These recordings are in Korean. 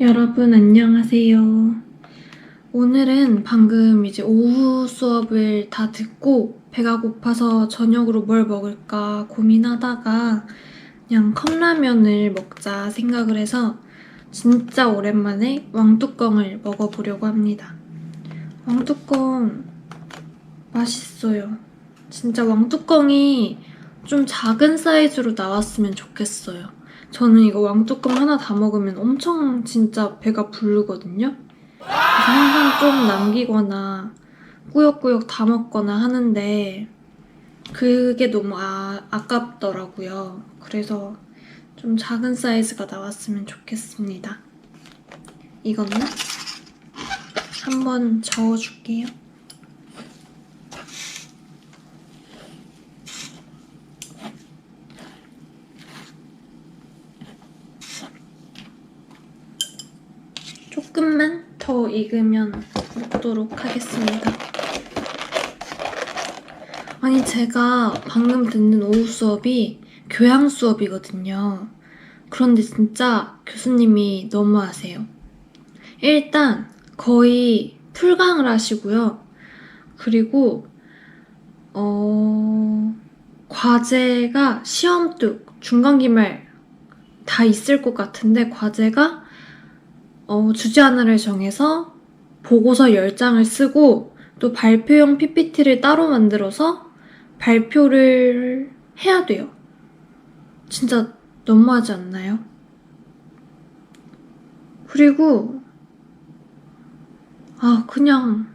여러분 안녕하세요. 오늘은 방금 이제 오후 수업을 다 듣고 배가 고파서 저녁으로 뭘 먹을까 고민하다가 그냥 컵라면을 먹자 생각을 해서 진짜 오랜만에 왕뚜껑을 먹어보려고 합니다. 왕뚜껑 맛있어요. 진짜 왕뚜껑이 좀 작은 사이즈로 나왔으면 좋겠어요. 저는 이거 왕뚜껑 하나 다 먹으면 엄청 진짜 배가 부르거든요. 항상 좀 남기거나 꾸역꾸역 다 먹거나 하는데 그게 너무 아, 아깝더라고요. 그래서 좀 작은 사이즈가 나왔으면 좋겠습니다. 이거는 한번 저어줄게요. 조금만 더 익으면 먹도록 하겠습니다. 아니, 제가 방금 듣는 오후 수업이 교양 수업이거든요. 그런데 진짜 교수님이 너무하세요. 일단 거의 풀강을 하시고요. 그리고 어, 과제가 시험 뚝, 중간 기말 다 있을 것 같은데 과제가 어, 주제 하나를 정해서 보고서 10장을 쓰고 또 발표용 PPT를 따로 만들어서 발표를 해야 돼요. 진짜 너무하지 않나요? 그리고 아 그냥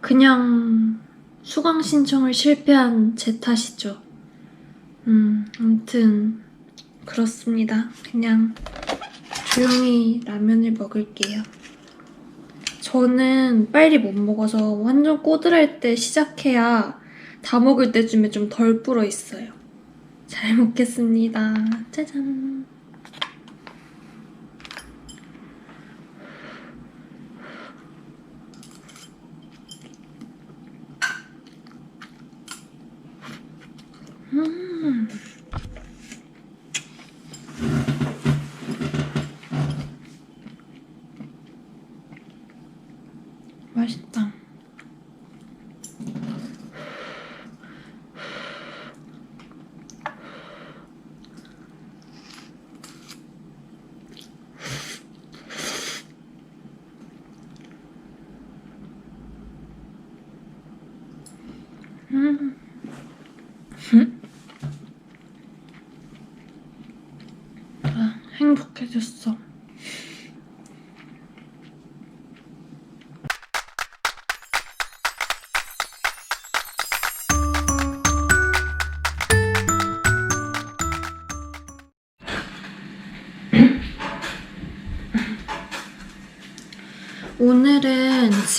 그냥 수강 신청을 실패한 제 탓이죠. 음 아무튼 그렇습니다. 그냥 조용히 라면을 먹을게요. 저는 빨리 못 먹어서 완전 꼬들할 때 시작해야 다 먹을 때쯤에 좀 덜 불어 있어요. 잘 먹겠습니다. 짜잔.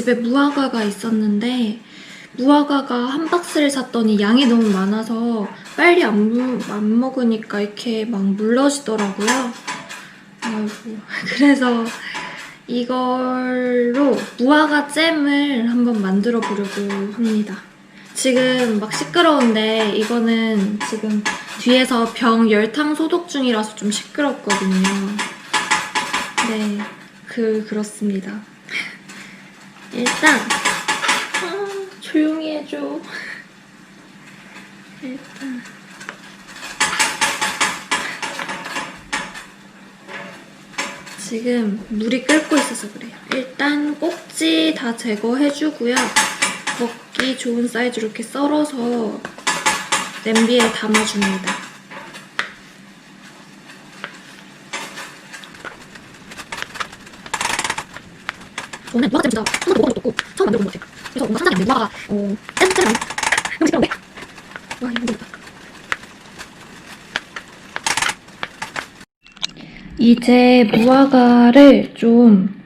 집에 무화과가 있었는데 무화과가 한 박스를 샀더니 양이 너무 많아서 빨리 안, 무- 안 먹으니까 이렇게 막 물러지더라고요. 아이고 그래서 이걸로 무화과 잼을 한번 만들어 보려고 합니다. 지금 막 시끄러운데 이거는 지금 뒤에서 병 열탕 소독 중이라서 좀 시끄럽거든요. 네, 그 그렇습니다. 일단 아, 조용히 해줘. 일단 지금 물이 끓고 있어서 그래요. 일단 꼭지 다 제거해주고요. 먹기 좋은 사이즈로 이렇게 썰어서 냄비에 담아줍니다. 무화과 잼 진짜 한 번도 없고 처음 만들어본 것 같아요. 그래서 뭔가 상상이 안 돼. 무화과가 어, 짠짠한 너무 시끄러운데? 와 이거 힘들다. 이제 무화과를 좀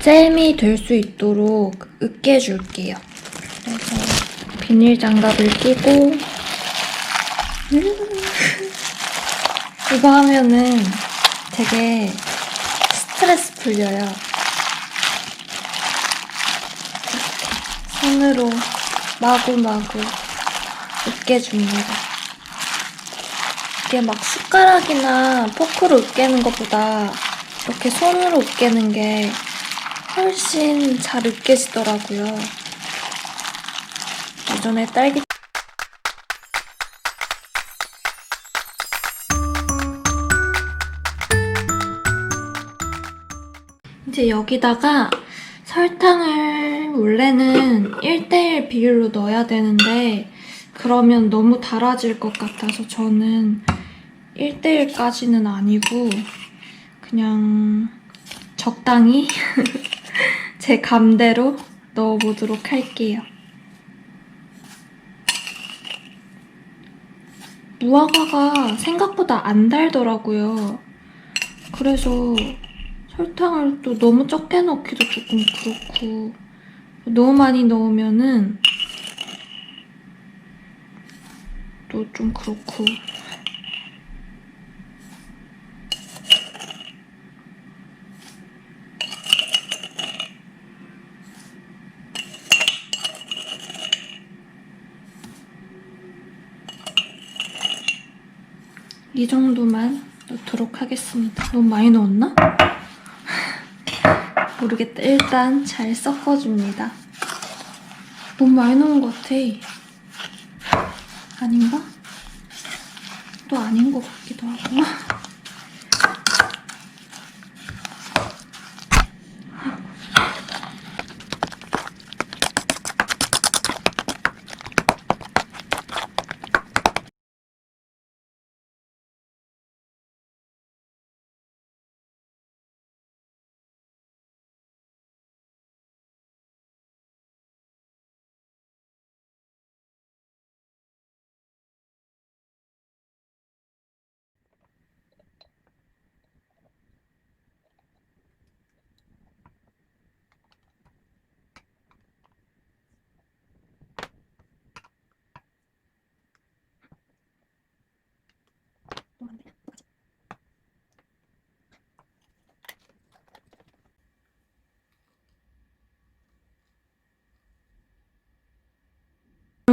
잼이 될 수 있도록 으깨줄게요. 그래서 비닐 장갑을 끼고 이거 하면은 되게 스트레스 풀려요. 손으로 마구마구 으깨줍니다. 이게 막 숟가락이나 포크로 으깨는 것보다 이렇게 손으로 으깨는 게 훨씬 잘 으깨지더라고요. 예전에 딸기 이제 여기다가 설탕을 원래는 1대1 비율로 넣어야 되는데 그러면 너무 달아질 것 같아서 저는 1대1까지는 아니고 그냥 적당히 제 감대로 넣어보도록 할게요. 무화과가 생각보다 안 달더라고요. 그래서 설탕을 또 너무 적게 넣기도 조금 그렇고 너무 많이 넣으면은 또 좀 그렇고 이 정도만 넣도록 하겠습니다. 너무 많이 넣었나? 모르겠다. 일단 잘 섞어줍니다. 너무 많이 넣은 것 같아. 아닌가? 또 아닌 것 같기도 하고.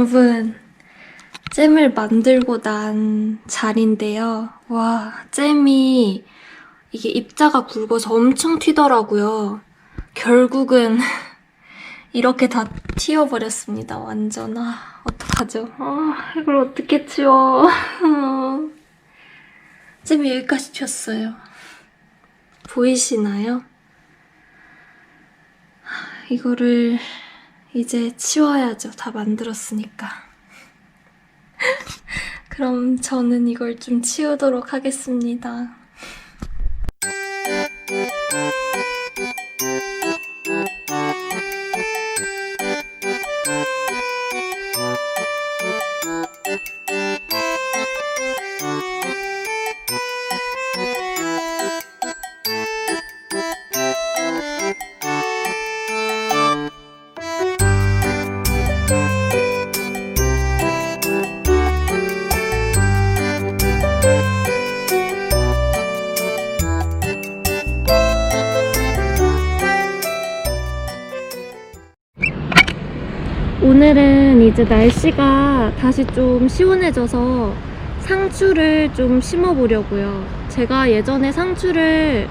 여러분, 잼을 만들고 난 자리인데요. 와, 잼이 이게 입자가 굵어서 엄청 튀더라고요. 결국은 이렇게 다 튀어버렸습니다. 완전. 아, 어떡하죠? 아, 이걸 어떻게 치워. 잼이 여기까지 튀었어요. 보이시나요? 이거를 이제 치워야죠. 다 만들었으니까. 그럼 저는 이걸 좀 치우도록 하겠습니다. 이제 날씨가 다시 좀 시원해져서 상추를 좀 심어 보려고요. 제가 예전에 상추를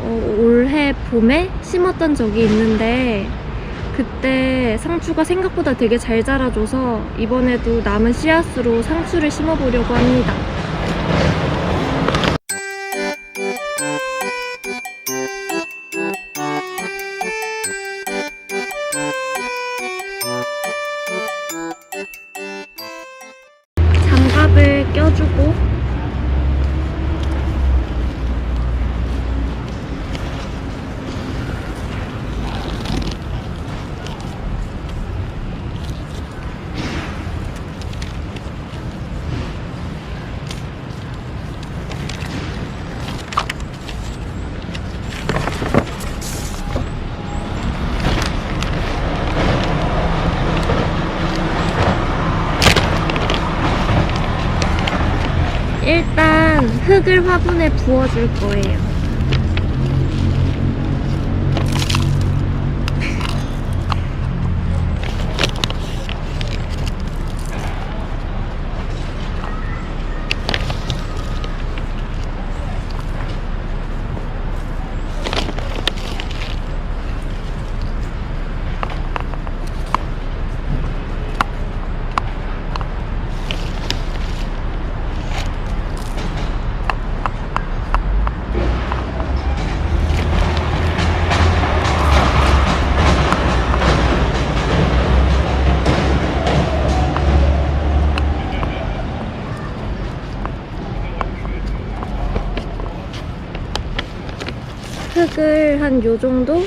어, 올해 봄에 심었던 적이 있는데 그때 상추가 생각보다 되게 잘 자라줘서 이번에도 남은 씨앗으로 상추를 심어보려고 합니다. 흙을 화분에 부어줄 거예요. 정도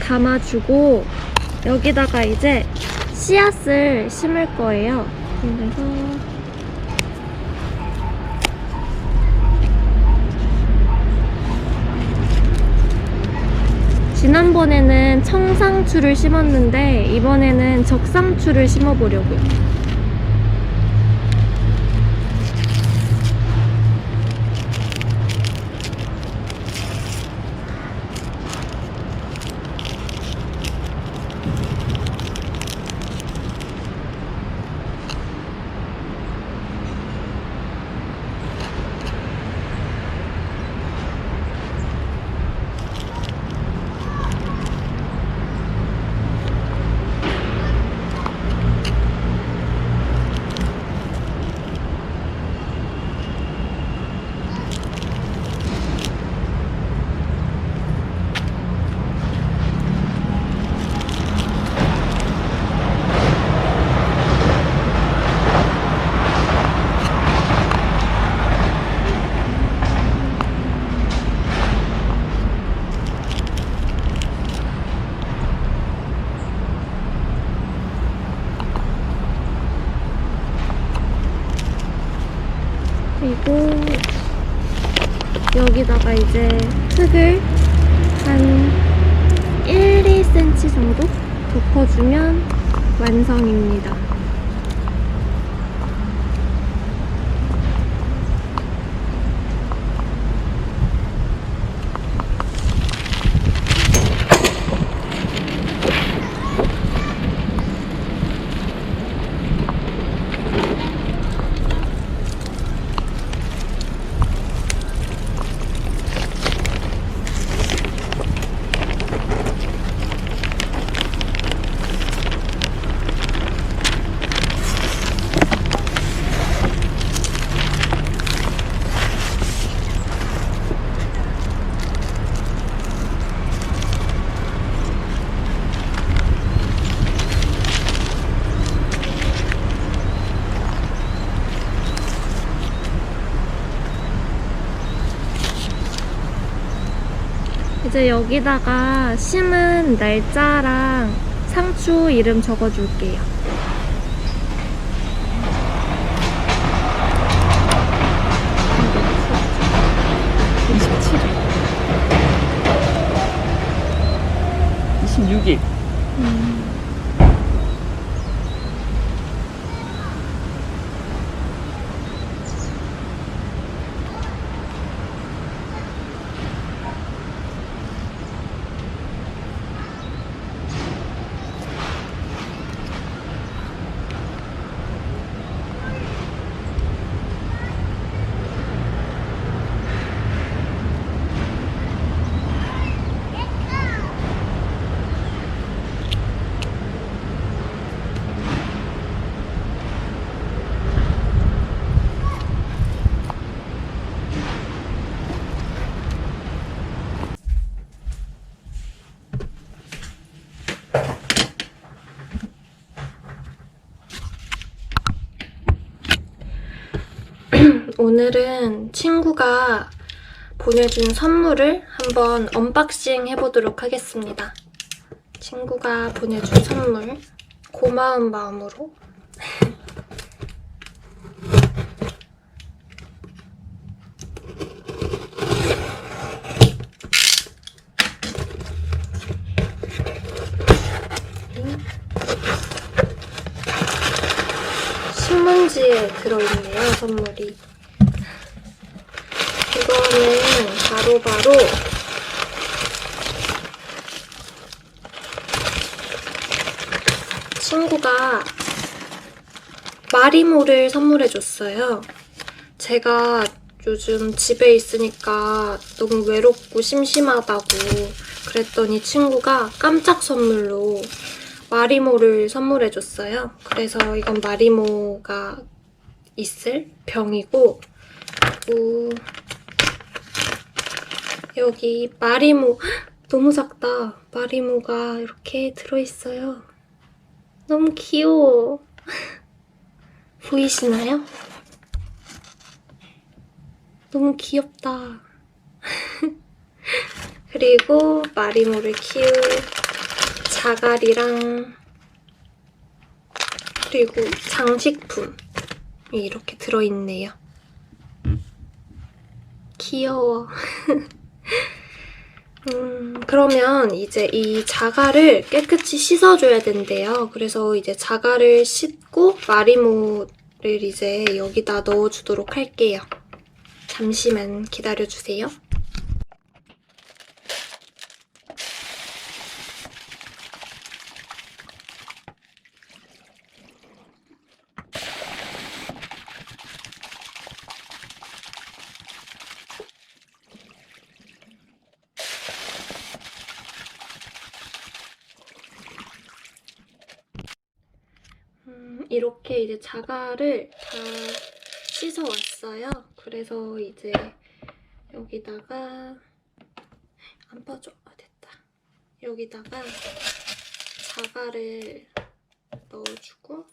담아주고 여기다가 이제 씨앗을 심을 거예요. 그래서 지난번에는 청상추를 심었는데 이번에는 적상추를 심어보려고요. 그리고 여기다가 이제 흙을 한 1, 2cm 정도 덮어주면 완성입니다. 이제 여기다가 심은 날짜랑 상추 이름 적어줄게요. 이 오늘은 친구가 보내준 선물을 한번 언박싱 해보도록 하겠습니다. 친구가 보내준 선물 고마운 마음으로 신문지에 들어있네요, 선물이. 이거는 바로 바로 친구가 마리모를 선물해줬어요. 제가 요즘 집에 있으니까 너무 외롭고 심심하다고 그랬더니 친구가 깜짝 선물로 마리모를 선물해줬어요. 그래서 이건 마리모가 있을 병이고 그리고 여기 마리모 헉, 너무 작다. 마리모가 이렇게 들어있어요. 너무 귀여워. 보이시나요? 너무 귀엽다. 그리고 마리모를 키울 자갈이랑 그리고 장식품이 이렇게 들어있네요. 귀여워. 음, 그러면 이제 이 자갈을 깨끗이 씻어줘야 된대요. 그래서 이제 자갈을 씻고 마리모를 이제 여기다 넣어주도록 할게요. 잠시만 기다려주세요. 음, 이렇게 이제 자갈을 다 씻어 왔어요. 그래서 이제 여기다가 안 빠져. 아, 됐다. 여기다가 자갈을 넣어주고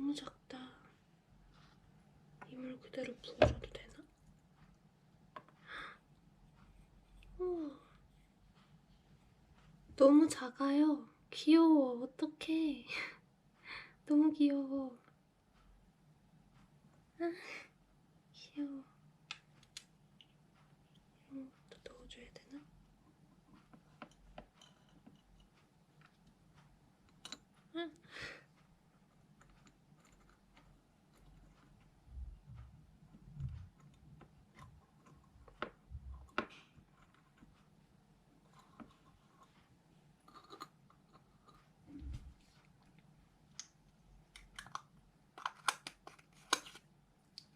너무 작다. 부어줘도 되나? 우와. 너무 작아요. 귀여워. 어떡해. 너무 귀여워. 아, 귀여워. 이런 것도 넣어줘야 되나? 아.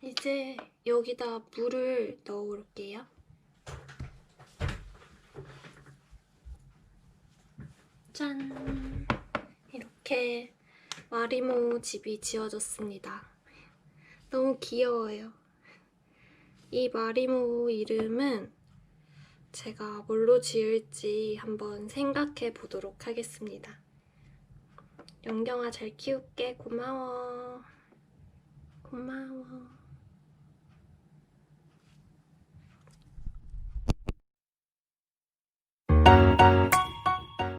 이제 여기다 물을 넣어 올게요. 짠! 이렇게 마리모 집이 지어졌습니다. 너무 귀여워요. 이 마리모 이름은 제가 뭘로 지을지 한번 생각해 보도록 하겠습니다. 영경아 잘 키울게. 고마워. 고마워.